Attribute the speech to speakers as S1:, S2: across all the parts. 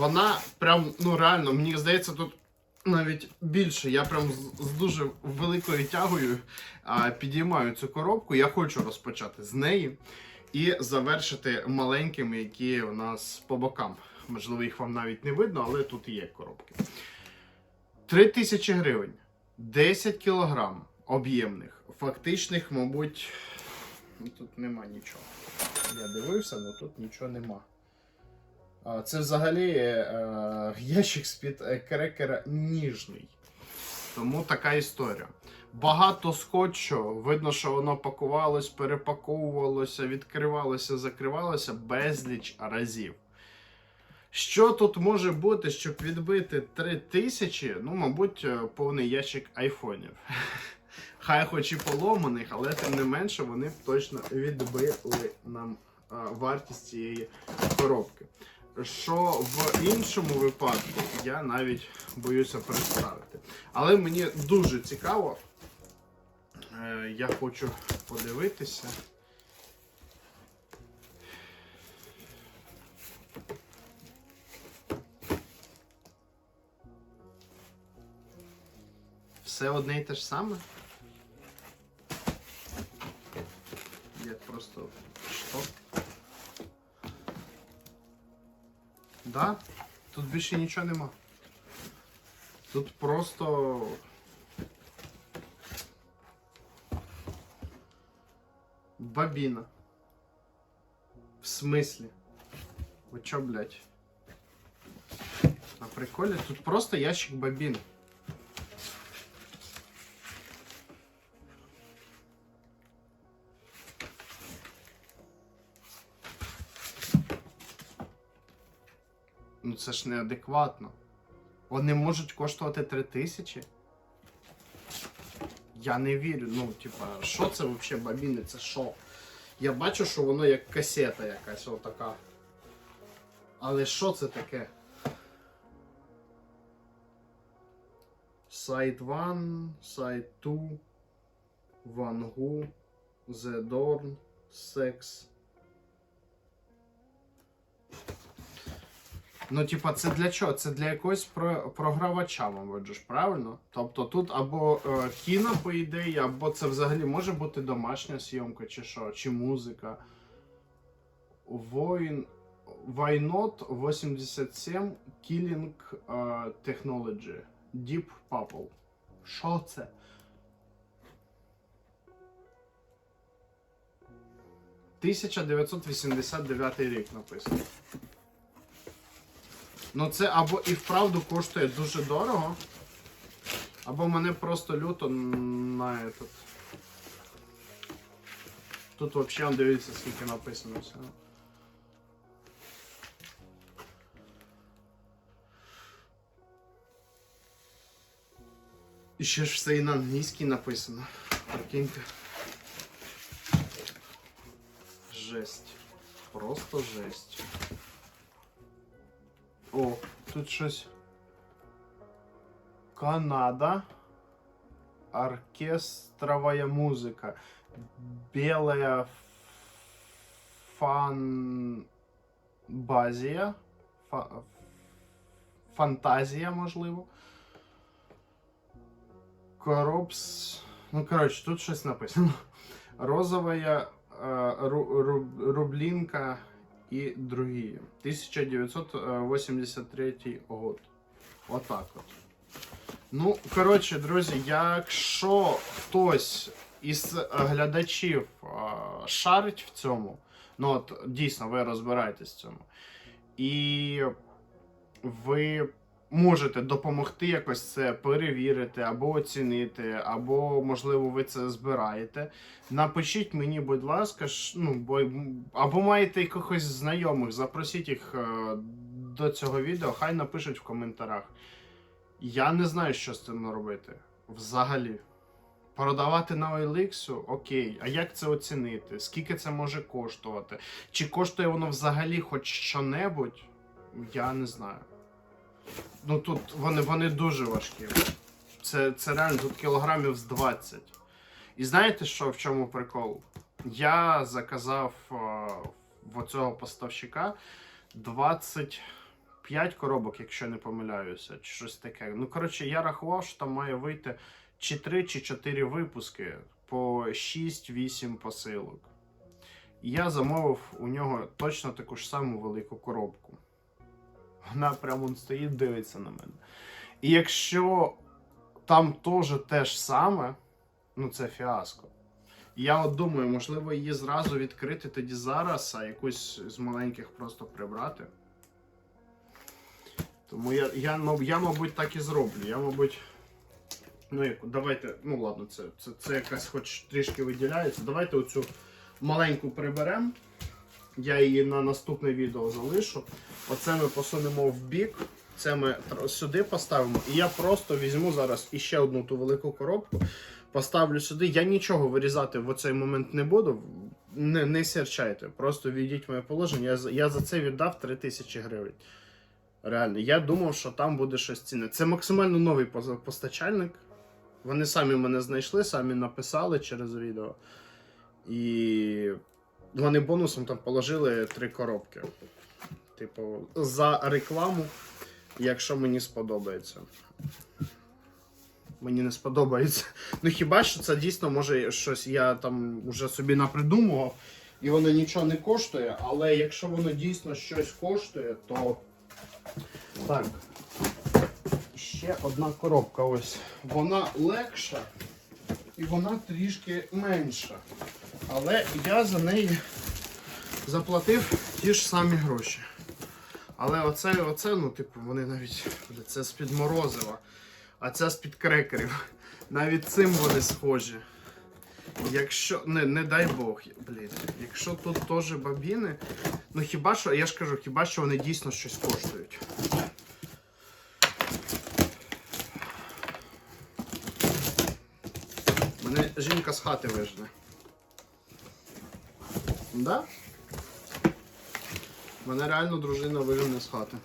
S1: Вона прям, ну реально, мені здається, тут навіть більше. Я прям з, з дуже великою тягою а, підіймаю цю коробку. Я хочу розпочати з неї і завершити маленькими, які у нас по бокам. Можливо, їх вам навіть не видно, але тут є коробки. 3 тисячі гривень, 10 кілограм об'ємних, фактичних, мабуть, тут нема нічого. Я дивився, але тут нічого нема. Це взагалі е, ящик з-під е, крекера ніжний. Тому така історія. Багато скотчу, видно, що воно пакувалось, перепаковувалося, відкривалося, закривалося безліч разів. Що тут може бути, щоб відбити 3000? Ну, мабуть, е, повний ящик айфонів. Хай хоч і поломаних, але тим не менше вони точно відбили нам е, вартість цієї коробки. Що в іншому випадку я навіть боюся представити. Але мені дуже цікаво. Е, Я хочу подивитися. Все одне і те ж саме. Я просто що? Да? Тут більше нічого нема. Тут просто. Бабіна. В смислі? Ви чо, блядь? На приколі? Тут просто ящик бабін. Ну це ж неадекватно. Вони можуть коштувати 3 тисячі. Я не вірю. Ну, типа, що це взагалі бабіни? Це що? Я бачу, що воно як касета якась отака. Але що це таке? Сайт 1, сайт 2, Вангу, The Dorn, Ну, типа, це для чого? Це для якогось про- програвача, мабуть, правильно? Тобто тут або е, кіно, по ідеї, або це взагалі може бути домашня зйомка, чи що, чи музика. Воїн. Вайнот 87 Killing е, Technology. Deep Purple. Що це? «1989 рік написано. Ну це або і вправду коштує дуже дорого, або мене просто люто на этот. Тут взагалі дивіться, скільки написано всього. І ще ж все і на англійській написано. Прикиньте. Жесть. Просто жесть. О, тут щось. Канада. Оркестровая музыка. Белая фанбазія. Фа... Фантазія, можливо. Коробс. Ну, коротше, тут щось написано. Розовая е, ру, ру, рублінка і другі. 1983 год. Отак от. Ну, коротше, друзі, якщо хтось із глядачів шарить в цьому, ну от дійсно ви розбираєтесь в цьому, і ви можете допомогти якось це перевірити або оцінити, або, можливо, ви це збираєте. Напишіть мені, будь ласка, ну, бо, або маєте якихось знайомих, запросіть їх е, до цього відео, хай напишуть в коментарях. Я не знаю, що з цим робити. Взагалі. Продавати на OLX, окей. А як це оцінити? Скільки це може коштувати? Чи коштує воно взагалі хоч що-небудь? Я не знаю. Ну тут вони, вони дуже важкі. Це, це реально тут кілограмів з 20. І знаєте, що в чому прикол? Я заказав е, в оцього поставщика 25 коробок, якщо не помиляюся, чи щось таке. Ну, коротше, я рахував, що там має вийти чи 3, чи 4 випуски по 6-8 посилок. І я замовив у нього точно таку ж саму велику коробку. Вона прямо стоїть, дивиться на мене. І якщо там теж те ж саме, ну це фіаско. Я от думаю, можливо, її зразу відкрити тоді зараз, а якусь з маленьких просто прибрати. Тому я, я, маб- я, мабуть, так і зроблю. Я, мабуть. Ну, як, давайте, ну ладно, це, це, це якась хоч трішки виділяється. Давайте оцю маленьку приберемо. Я її на наступне відео залишу. Оце ми посунемо в бік. Це ми сюди поставимо. І я просто візьму зараз іще одну ту велику коробку, поставлю сюди. Я нічого вирізати в оцей момент не буду. Не, не серчайте. Просто відійдіть моє положення. Я, я за це віддав 3000 гривень. Реально, я думав, що там буде щось цінне. Це максимально новий постачальник. Вони самі мене знайшли, самі написали через відео. І вони бонусом там положили три коробки. Типу, за рекламу, якщо мені сподобається. Мені не сподобається. Ну хіба що це дійсно може щось я там вже собі напридумував, і воно нічого не коштує, але якщо воно дійсно щось коштує, то. Так. Ще одна коробка ось. Вона легша і вона трішки менша. Але я за неї заплатив ті ж самі гроші. Але оце, оце, ну, типу, вони навіть. Це з-під морозива, а це з-під крекерів. Навіть цим вони схожі. Якщо. Не, не дай Бог, блін. Якщо тут теж бабіни, ну хіба що, я ж кажу, хіба що вони дійсно щось коштують. Мене жінка з хати вижне. Да? Мене реально дружина вижене з хати.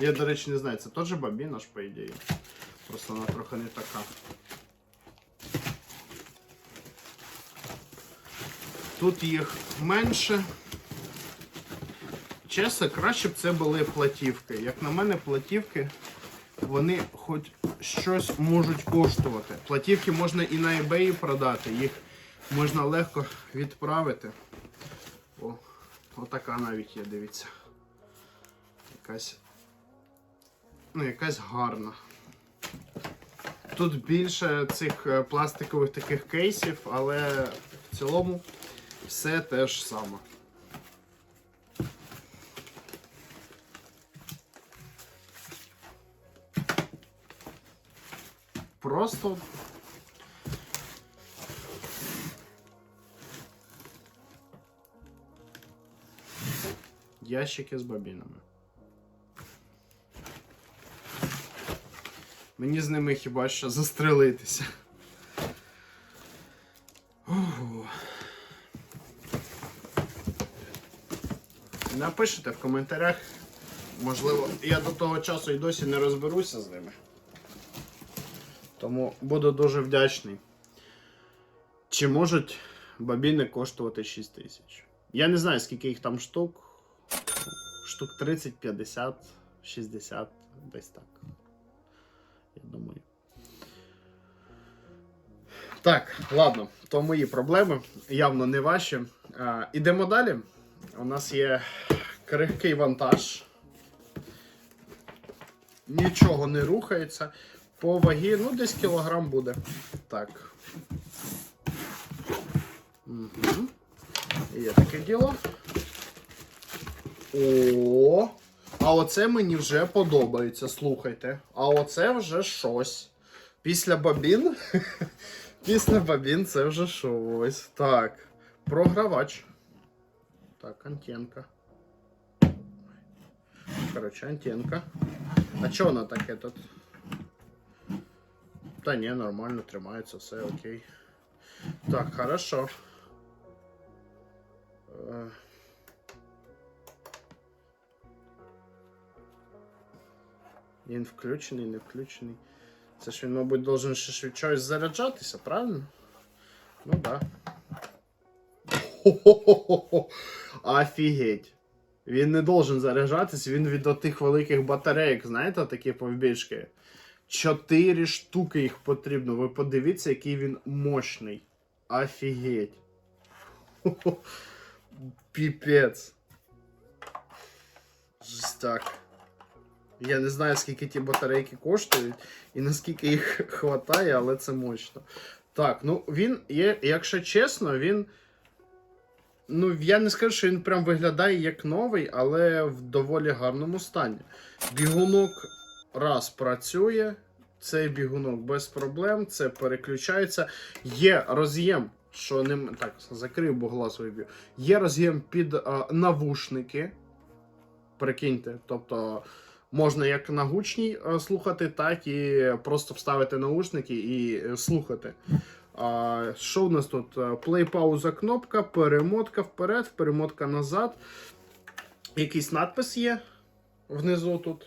S1: Я, до речі, не знаю, це теж бабіна ж, по ідеї. Просто вона трохи не така. Тут їх менше. Чесно, краще б це були платівки. Як на мене, платівки, вони хоч щось можуть коштувати. Платівки можна і на eBay продати, їх можна легко відправити. О, отака навіть є, дивіться. Якась. Ну, якась гарна. Тут більше цих е, пластикових таких кейсів, але в цілому все те ж саме. Просто ящики з бобінами. Мені з ними хіба що застрелитися. Напишите в коментарях. Можливо, я до того часу і досі не розберуся з ними. Тому буду дуже вдячний. Чи можуть бабіни коштувати 6 тисяч? Я не знаю, скільки їх там штук. Штук 30, 50, 60, десь так. Я думаю. Так, ладно, то мої проблеми, явно не ваші. А, ідемо далі. У нас є крихкий вантаж. Нічого не рухається. По вагі, ну, десь кілограм буде. Так. Угу. Є таке діло. О, а оце мені вже подобається, слухайте. А оце вже щось. Після бабін. Після бабін це вже щось. Так. Програвач. Так, антенка. Короче, антенка. А чого вона таке тут? Та ні, нормально тримається, все окей. Так, хорошо. Е, Він включений, не включений. Це ж він, мабуть, должен ще від чогось заряджатися, правильно? Ну так. Да. Хо-хо-хо-хо-хо. Офігеть. Він не должен заряджатись, він від тих великих батарейок, знаєте, такі повбільшки. Чотири штуки їх потрібно. Ви подивіться, який він мощний. Офігеть. Піпець. Жестяк. Я не знаю, скільки ті батарейки коштують і наскільки їх хватає, але це мощно. Так, ну він є, якщо чесно, він. Ну, я не скажу, що він прям виглядає як новий, але в доволі гарному стані. Бігунок раз працює, цей бігунок без проблем, це переключається. Є роз'єм, що ним. Так, закрив, бо глаз виб'ю. Є роз'єм під а, навушники. Прикиньте, тобто. Можна як на гучній е, слухати, так і просто вставити наушники і е, слухати. А, що у нас тут? Play пауза кнопка, перемотка вперед, перемотка назад. Якийсь надпис є внизу тут.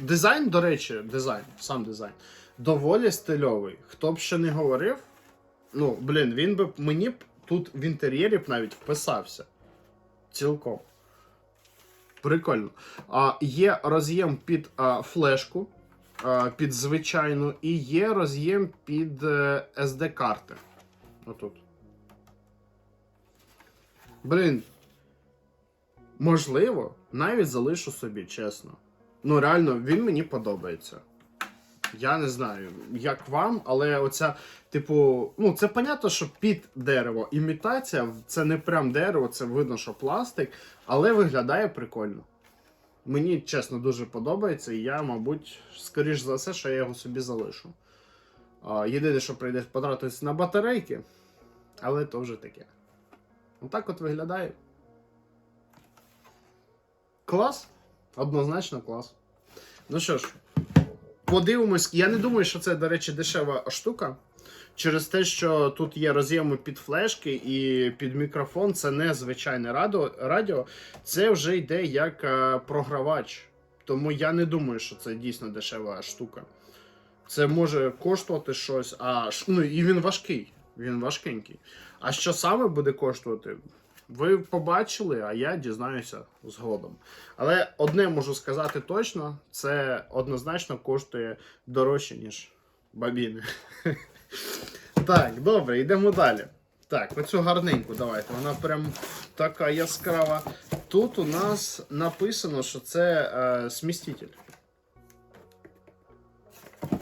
S1: Дизайн, до речі, дизайн, сам дизайн. Доволі стильовий. Хто б ще не говорив, ну, блін, він би мені б тут в інтер'єрі б навіть вписався. Цілком. Прикольно. А, є роз'єм під а, флешку, а, під звичайну, і є роз'єм під е, SD-карти. Отут. Блін. Можливо, навіть залишу собі, чесно. Ну, реально, він мені подобається. Я не знаю, як вам, але оця, типу, ну, це понятно, що під дерево імітація, це не прям дерево, це видно, що пластик, але виглядає прикольно. Мені, чесно, дуже подобається, і я, мабуть, скоріш за все, що я його собі залишу. Єдине, що прийде потратитися на батарейки, але то вже таке. Отак от виглядає. Клас. Однозначно клас. Ну що ж, подивимось. Я не думаю, що це, до речі, дешева штука. Через те, що тут є роз'єми під флешки і під мікрофон, це не звичайне радіо, це вже йде як е, програвач. Тому я не думаю, що це дійсно дешева штука. Це може коштувати щось, а ну і він важкий. Він важкенький. А що саме буде коштувати? Ви побачили, а я дізнаюся згодом. Але одне можу сказати точно: це однозначно коштує дорожче, ніж бабіни. Так, добре, йдемо далі. Так, оцю гарненьку давайте. Вона прям така яскрава. Тут у нас написано, що це е, сміститель.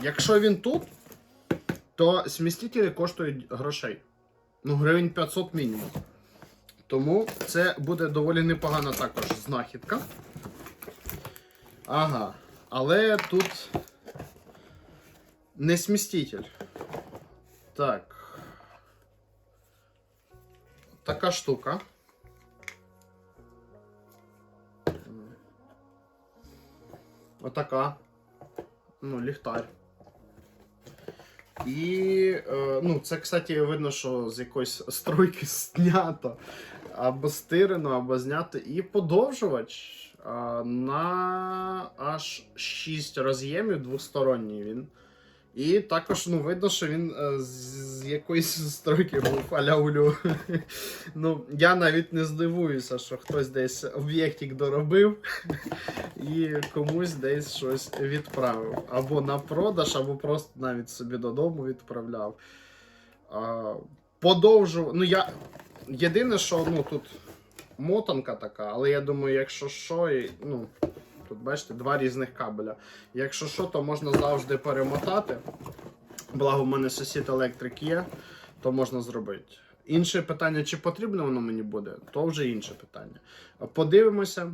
S1: Якщо він тут, то смістителі коштують грошей. Ну, гривень 500 мінімум. Тому це буде доволі непогана також знахідка. Ага. Але тут не сміститель. Так. Така штука. Отака. Ну, ліхтар. І, е, ну, це, кстати, видно, що з якоїсь стройки знято. Або стирено, або знято. І подовжувач на аж 6 роз'ємів двосторонній він. І також ну, видно, що він е, з, якоїсь стройки був аля улю. ну, я навіть не здивуюся, що хтось десь об'єктик доробив і комусь десь щось відправив. Або на продаж, або просто навіть собі додому відправляв. Подовжу. Ну, я. Єдине, що ну, тут мотанка така, але я думаю, якщо що, і, ну. Тут бачите, два різних кабеля. Якщо що, то можна завжди перемотати. Благо, в мене сусід електрик є, то можна зробити. Інше питання, чи потрібно воно мені буде, то вже інше питання. Подивимося,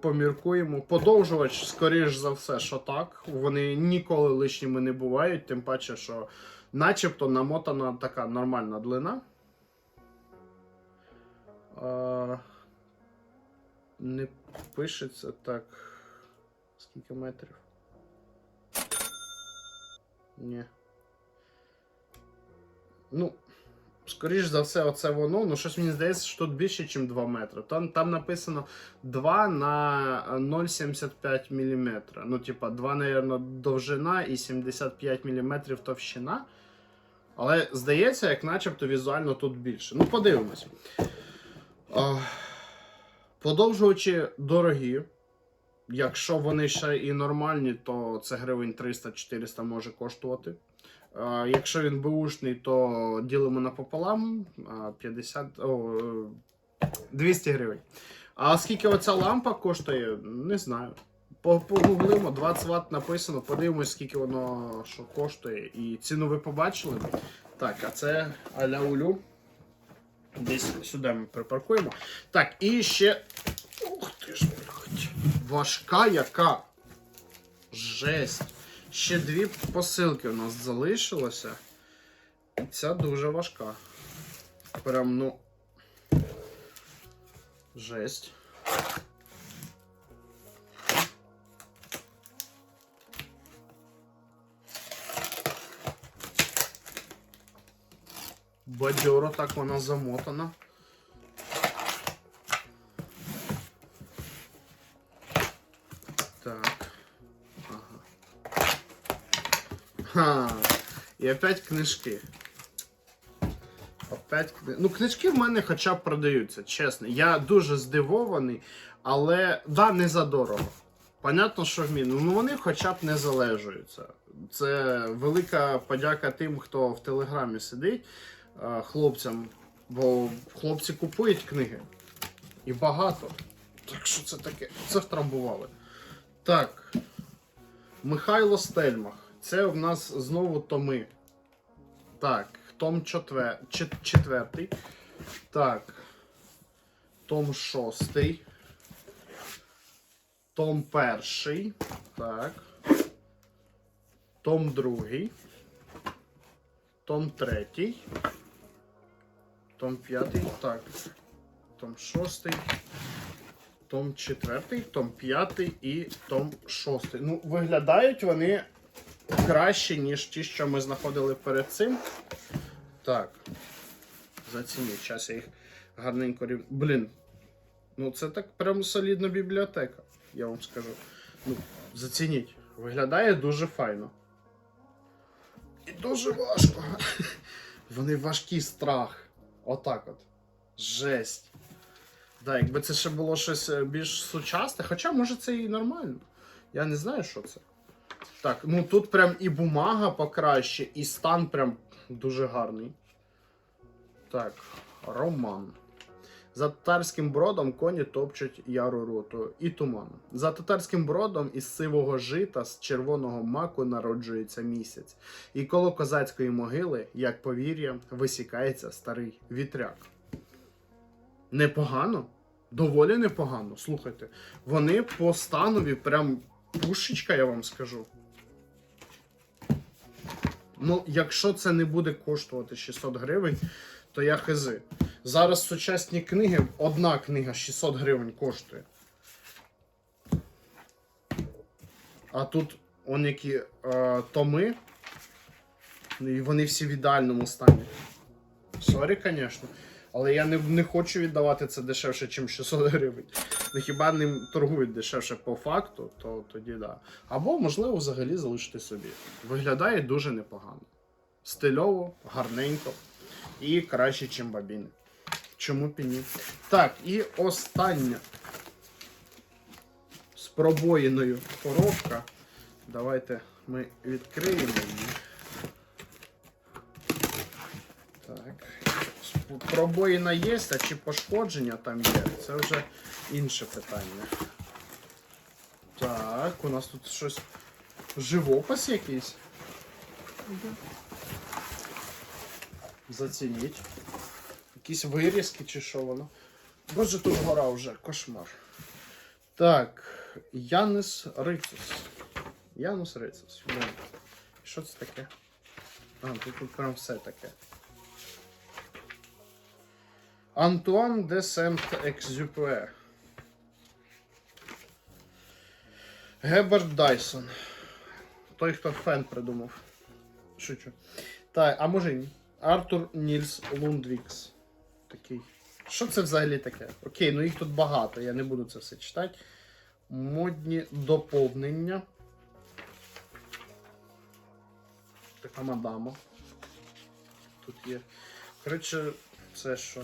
S1: поміркуємо. Подовжувач, скоріш за все, що так. Вони ніколи лишніми не бувають, тим паче, що начебто намотана така нормальна длина. А, не пишеться так. Скільки метрів? Ні. Ну, скоріш за все, оце воно. Ну, щось мені здається, що тут більше, ніж 2 метри. Там, там написано 2 на 0,75 мм. Ну, типа, 2, мабуть, довжина і 75 мм товщина. Але здається, як начебто візуально тут більше. Ну, подивимось. Подовжувачі дорогі. Якщо вони ще і нормальні, то це гривень 300-400 може коштувати. Якщо він беушний, то ділимо напополам 50, о, е, 200 гривень. А скільки оця лампа коштує, не знаю. Погуглимо, 20 Вт написано, подивимось, скільки воно що коштує. І ціну ви побачили. Так, а це аля улю. Десь сюди ми припаркуємо. Так, і ще. Ух ти ж, блядь. Важка яка. Жесть. Ще дві посилки у нас залишилося. Ця дуже важка. Прям, ну. Жесть. Бадьоро так вона замотана. Так. Ага. Ха. І опять книжки. Опять кни... Ну, книжки в мене хоча б продаються, чесно. Я дуже здивований, але да, не задорого. Понятно, що в міну. Ну вони хоча б не залежуються. Це велика подяка тим, хто в Телеграмі сидить, хлопцям, бо хлопці купують книги. І багато. Так що це таке? Це втрамбували. Так. Михайло Стельмах. Це в нас знову томи. Так, том четвер... чет- четвертий. Так. Том шостий. Том перший. Так. Том другий. Том третій. Том п'ятий. Так. Том шостий. Том четвертий, том п'ятий і том шостий. Ну, виглядають вони краще, ніж ті, що ми знаходили перед цим. Так. Зацініть. Зараз я їх гарненько рів... Блін. Ну, це так прям солідна бібліотека, я вам скажу. Ну, зацініть. Виглядає дуже файно. І дуже важко. Вони важкі страх. Отак от. Жесть. Да, якби це ще було щось е, більш сучасне, хоча може це і нормально. Я не знаю, що це. Так, ну тут прям і бумага покраще, і стан прям дуже гарний. Так, роман. За татарським бродом коні топчуть яру роту і туман. За татарським бродом із сивого жита з червоного маку народжується місяць. І коло козацької могили, як повір'я, висікається старий вітряк. Непогано. Доволі непогано. Слухайте. Вони по станові прям пушечка, я вам скажу. Ну, якщо це не буде коштувати 600 гривень, то я хизи. Зараз сучасні книги, одна книга 600 гривень коштує. А тут он які е, томи. І вони всі в ідеальному стані. Сорі, звісно. Але я не, не хочу віддавати це дешевше, ніж 600 гривень. Ну хіба ним торгують дешевше по факту, то тоді да. Або, можливо, взагалі залишити собі. Виглядає дуже непогано. Стильово, гарненько і краще, ніж бабіни. Чому б і ні? Так, і остання з пробоїною коробка. Давайте ми відкриємо її. Так. Пробоїна є, а чи пошкодження там є, це вже інше питання. Так, у нас тут щось. Живопис якийсь. Зацініть. Якісь вирізки чи що воно. Боже, тут гора вже, кошмар. Так, Янис Рицус. Янус Рицус. Що це таке? А, тут, прям все таке. Антуан де Сент-Екзюпе. Геберт Дайсон. Той, хто фен придумав. Шучу. Так, а може ні. Артур Нільс Лундвікс. Такий. Що це взагалі таке? Окей, ну їх тут багато, я не буду це все читати. Модні доповнення. Така мадама. Тут є. Коротше, це що?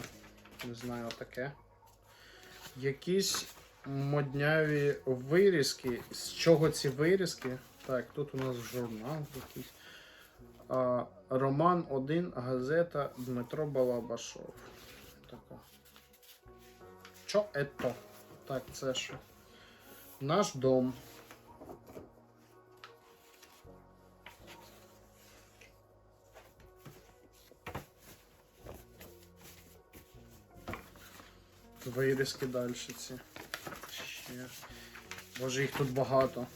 S1: Не знаю, таке. Якісь модняві вирізки. З чого ці вирізки? Так, тут у нас журнал якийсь. А, Роман 1, газета Дмитро Балабашов. Така. Що ето? Так, це що? Наш дом. Вирізки далі ці. Ще. Боже, їх тут багато.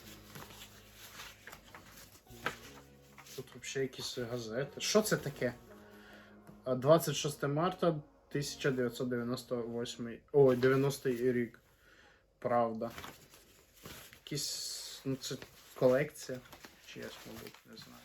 S1: Тут взагалі якісь газети. Що це таке? 26 марта 1998. Ой, 90 рік. Правда. Якісь. Ну, це колекція. Чи я, мабуть, не знаю.